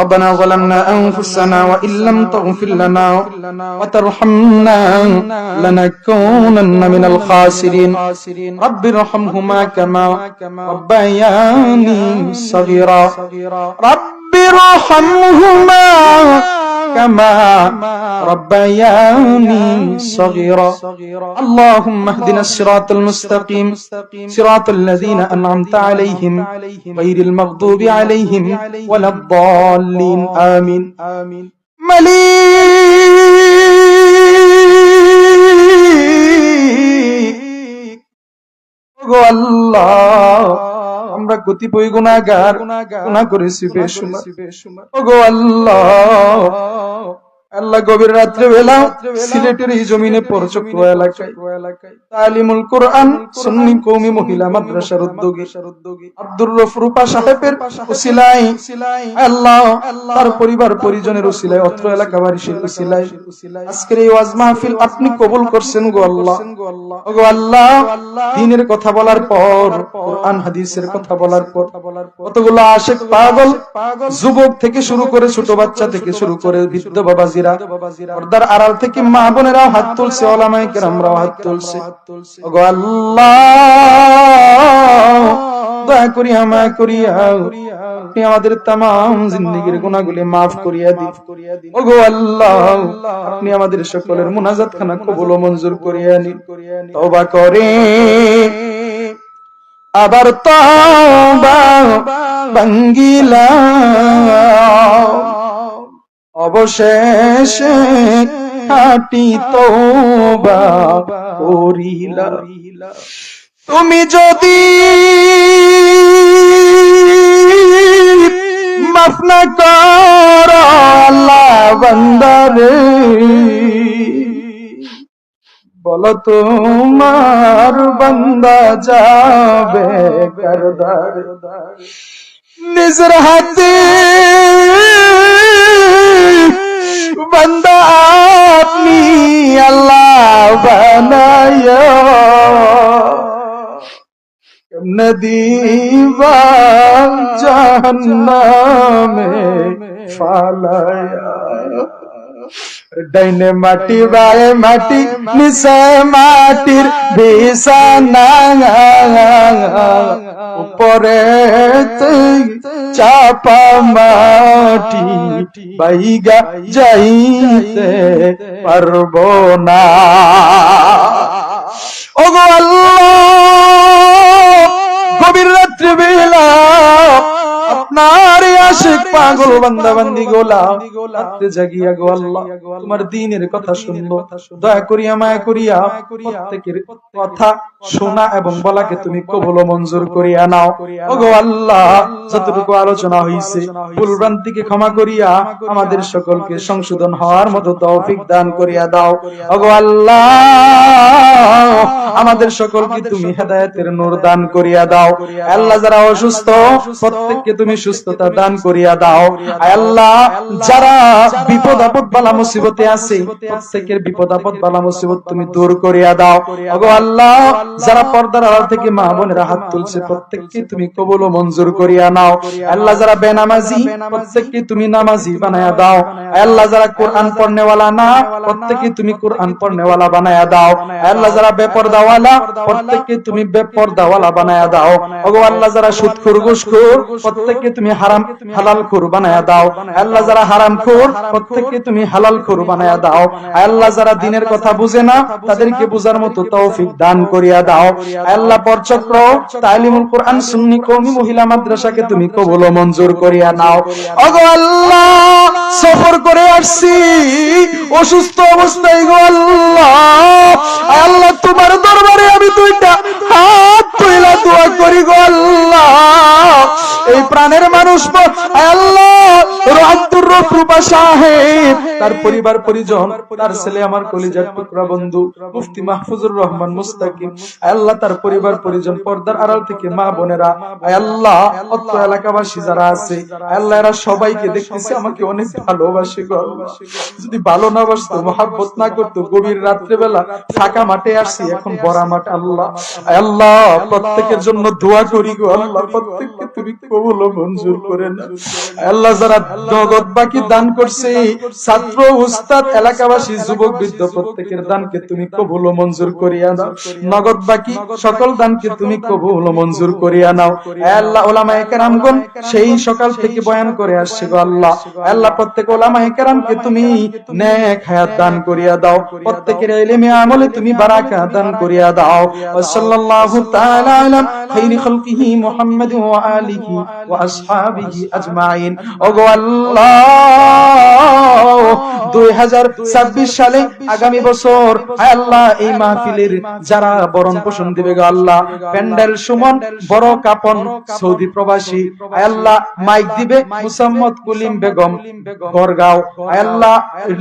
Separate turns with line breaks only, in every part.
ربنا ظلمنا أنفسنا وإن لم تغفر لنا وترحمنا لنكونن من الخاسرين. رب ارحمهما كما ربياني صغيرا. رب ارحمهما كما ربياني صغيرا اللهم اهدنا الصراط المستقيم صراط الذين أنعمت عليهم غير المغضوب عليهم ولا الضالين آمين آمين مليك গো আল্লাহ আমরা কতিপয় গুণাগার গুণা করেছি বেশুমার ও গো আল্লাহ আল্লাহ গভীর রাত্রে বেলা সিলেটের এই জমিনে পরচক্র এলাকায় তালিমুল কোরআন সুন্নি কৌমি মহিলা মাদ্রাসার উদ্যোগী আব্দুর রফরুপা সাহেবের আল্লাহ তার পরিবার পরিজনের অত্র আজকের এই ওয়াজ মাহফিল আপনি কবুল করছেন গো আল্লাহ। গো আল্লাহ, দিনের কথা বলার পর, কোরআন হাদিসের কথা বলার পর, কতগুলো আশেক পাগল, যুবক থেকে শুরু করে ছোট বাচ্চা থেকে শুরু করে বৃদ্ধ বাবাজিরা পর্দার আড়াল থেকে মা হাত তুলছে, ওলামায়ে কেরামরাও হাত তুলছে। দয়া করি আমায় করিয়া, আপনি আমাদের তাম জিন্দগির গুণাগুলি মাফ করিয়া দিন। ও গো আল্লাহ, আপনি আমাদের সকলের মুনাজাত খানা কবুল মঞ্জুর করিয়া নিন। তওবা করে। আবার তওবা বাঙ্গিলা অবশেষে হাটি তওবা করিলা। তুমি যদি মাফ না কর বান্দারে, বলো তোমার বান্দা যাবে কারদার। নিজের হাতে। বান্দা আপনি আল্লাহ বানায় নদীবা জাহান্নামে ফালায়া ডাইনে মাটি, বায়ে মাটি, নিচে মাটির বিছানা উপরে চাপা মাটি, বাইগা যাইতে পারব না। ওগো আল্লাহ, গভীর রাত্রি বেলা আপনার আশিক পাগল বান্দা বান্দি গোলা জাগিয়া গো আল্লাহ। তোমার দিনের কথা শুনব দয়া করিয়া মায়া করিয়া প্রত্যেকের কথা শোনা এবং বলাকে তুমি কবল মঞ্জুর করিয়া নাও। ওগো আল্লাহ যতটুকু আলোচনা হইছে ভুলভ্রান্তিকে ক্ষমা করিয়া আমাদের সকলকে সংশোধন হওয়ার মতো তৌফিক দান করিয়া দাও। ওগো আল্লাহ আমাদের সকলকে তুমি হেদায়েতের নূর দান করিয়া দাও। আল্লাহ যারা অসুস্থ প্রত্যেককে তুমি সুস্থতা দান করিয়া দাও। আল্লাহ, যারা বিপদ আপদ বালা মুসিবতে আছে, প্রত্যেকের বিপদ আপদ বালা মুসিবত তুমি দূর করিয়া দাও। ওগো আল্লাহ, যারা পর্দার আড়াল থেকে মা বোনেরা হাত তুলছে, প্রত্যেককে তুমি কবুল ও মঞ্জুর করিয়া নাও। আল্লাহ, যারা বেনামাজি, প্রত্যেককে তুমি নামাজি বানায়া দাও। আল্লাহ, যারা কোরআন পড়নেওয়ালা না, প্রত্যেককে তুমি কোরআন পড়নেওয়ালা বানায়া দাও। আল্লাহ, যারা বেপরদাওয়ালা, প্রত্যেককে তুমি বেপরদাওয়ালা বানায়া দাও। ওগো আল্লাহ, যারা সুদখোর ঘুষখোর প্রত্যেককে তুমি হারাম হালাল খোর বানায়া দাও। আল্লাহ যারা হারাম খোর প্রত্যেককে তুমি হালাল খোর বানায়া দাও। আল্লাহ যারা দিনের কথা বুঝে না তাদেরকে বোঝার মতো তৌফিক দান করিয়া দাও। আল্লাহ পরচক্র তালিমুল কোরআন সুন্নি কওমি মহিলা মাদ্রাসাকে তুমি কবুল ও মঞ্জুর করিয়া নাও। ওগো আল্লাহ সফর করে আসছি। অসুস্থ অবস্থায় গো আল্লাহ আল্লাহ তোমার দরবারে সাহেব তার পরিবার পরিজন তার ছেলে আমার কলিজার টুকরা বন্ধু মুফতি মাহফুজুর রহমান মুস্তাকিম আল্লাহ তার পরিবার পরিজন পর্দার আড়াল থেকে মা বোনেরা আল্লাহ অত্র এলাকাবাসী যারা আছে আল্লাহ এরা সবাইকে দেখতেছে আমাকে অনেক ভালোবাসে যদি ভালো না বাসতো মহাব্বত না করতো গভীর রাত্রে বেলা ফাঁকা মাঠে আসছি এখন বড়া মাঠ আল্লাহ। আল্লাহ। প্রত্যেকের জন্য দোয়া করি গো আল্লাহ প্রত্যেককে তুমি কবুল ও মঞ্জুর করে না আয় আল্লাহ যারা নগদ বাকি দান করছে ছাত্র উস্তাদ, এলাকাবাসী, যুবক বৃদ্ধ প্রত্যেকের দানকে তুমি কবুল ও মঞ্জুর করিয়া দাও নগদ বাকি সকল দানকে তুমি কবুল ও মঞ্জুর করিয়া নাও। আল্লাহ ওলামায়ে কেরামগণ, সেই সকাল থেকে বয়ান করে আসছে গো আল্লাহ। আল্লাহ প্রত্যেক ওলামায়ে কেরামকে তুমি নেক হায়াত দান করিয়া দাও। প্রত্যেকের ইলমে আমলে তুমি বারাকা দান করিয়া দাও। সাল্লাল্লাহু তাআলা আলা খাইরি খালকিহি মুহাম্মাদ ওয়া আলিহি ওয়া আসহাবিহি আজমাইন। ওগো আল্লাহ! 2026 সালে আগামী বছর আল্লাহ, এই মাহফিলের যারা বরণ পোষণ দিবে গো আল্লাহ, প্যান্ডেল সুমন, বড় কাপন, সৌদি প্রবাসী আল্লাহ, মাইক দিবে মুসাম্মদ কুলিম বেগম গড়গাঁও আল্লাহ,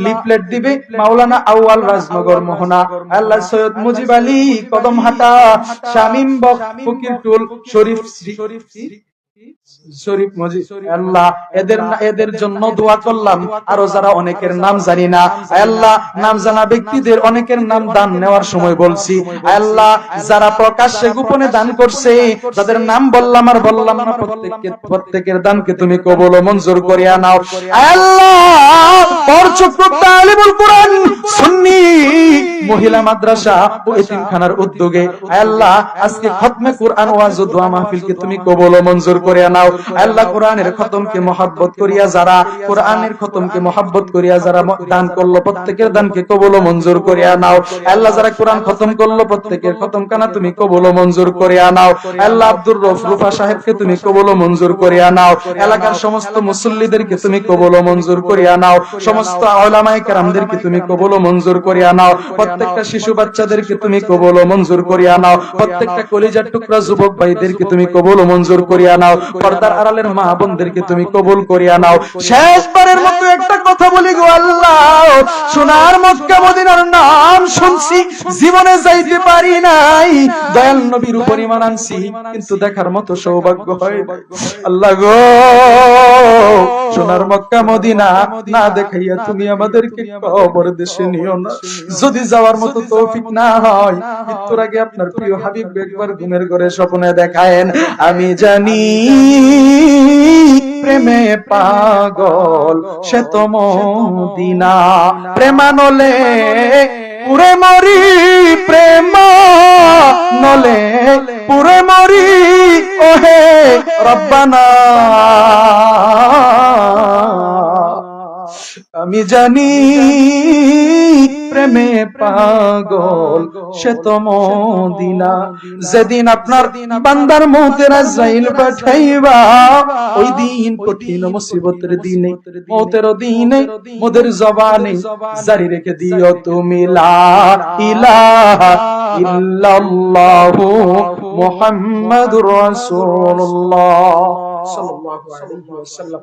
লিফলেট দিবে মাওলানা আউয়াল রাজনগর মোহনা আল্লাহ, সৈয়দ মুজিব আলী কদমহাটা শামিম বক শরীফ শরীফ শরীফ মজি আল্লাহ এদের এদের জন্য দোয়া করলাম। আরও যারা অনেকের নাম জানি না আল্লাহ নাম জানা ব্যক্তিদের অনেকের নাম দান নেওয়ার সময় বলছি। আল্লাহ যারা প্রকাশ্যে গোপনে দান করছে যাদের নাম বললাম আর বললাম না প্রত্যেককে প্রত্যেকের দানকে তুমি কবল মঞ্জুর করিয়া নাও। আল্লাহ পরচক্র তালিবুল কোরআন সুন্নি মহিলা মাদ্রাসা ও এতিমখানার উদ্যোগে। আল্লাহ আজকে খতমে কোরআন ওয়াজ ও দোয়া মাহফিলকে তুমি কবল ও মঞ্জুর করিয়া নাও। আল্লাহ কোরআনের খতমকে মহাব্বত করিয়া যারা, কোরআনের খতমকে মহাব্বত করিয়া যারা দান করল, প্রত্যেকের দানকে কবল মঞ্জুর করিয়া নাও। আল্লাহ যারা কোরআন খতম করল, প্রত্যেকের খতম কানা তুমি কবল মঞ্জুর করিয়া নাও। আল্লাহ আব্দুর রফ রুফা সাহেবকে তুমি কবল মঞ্জুর করিয়া নাও। এলাকার সমস্ত মুসল্লিদেরকে তুমি কবল মঞ্জুর করিয়া নাও। সমস্ত তুমি কবল মঞ্জুর করিয়া নাও। প্রত্যেকটা শিশু বাচ্চাদেরকে তুমি কবল মঞ্জুর করিয়া নাও। প্রত্যেকটা কলিজার টুকরা যুবক ভাইদেরকে তুমি কবল মঞ্জুর করিয়া নাও। পর্দার আড়ালের মা বোনদেরকে তুমি কবুল করিয়া নাও। শেষবারের মতো একটা কথা বলি গো আল্লাহ। সোনার মক্কা মদিনার নাম শুনছি, জীবনে যাইতে পারি নাই। দয়াল নবীর উপর ইমান আনছি, কিন্তু দেখার মতো সৌভাগ্য হয়। আল্লাহ গো। সোনার মক্কা, মদিনা, না দেখাইয়া তুমি আমাদেরকে কবর দেশে নিও না। যদি যাওয়ার মতো তৌফিক না হয়, মৃত্যুর আগে আপনার প্রিয় হাবিব একবার ঘুমের ঘরে স্বপ্নে দেখায়েন। আমি জানি, প্রেমে পাগল, সে তো মদিনা। প্রেমানলে পুরে মরি প্রেম নলে পুরে মরি, ওহে রব্বানা। আমি জানি প্রেমে পাগল, সে তো মদিনা। যেদিন আপনার বান্দার মৌতের আজাইল পাঠাইবা, ওই দিন কঠিন মুসিবতের দিনে, মৌতের দিনে, মোদের জবানে জারি রেখে দিও তুমি লা ইলাহা ইল্লাল্লাহু মুহাম্মাদুর রাসূলুল্লাহ। সাল্লাল্লাহু আলাইহি ওয়াসাল্লাম।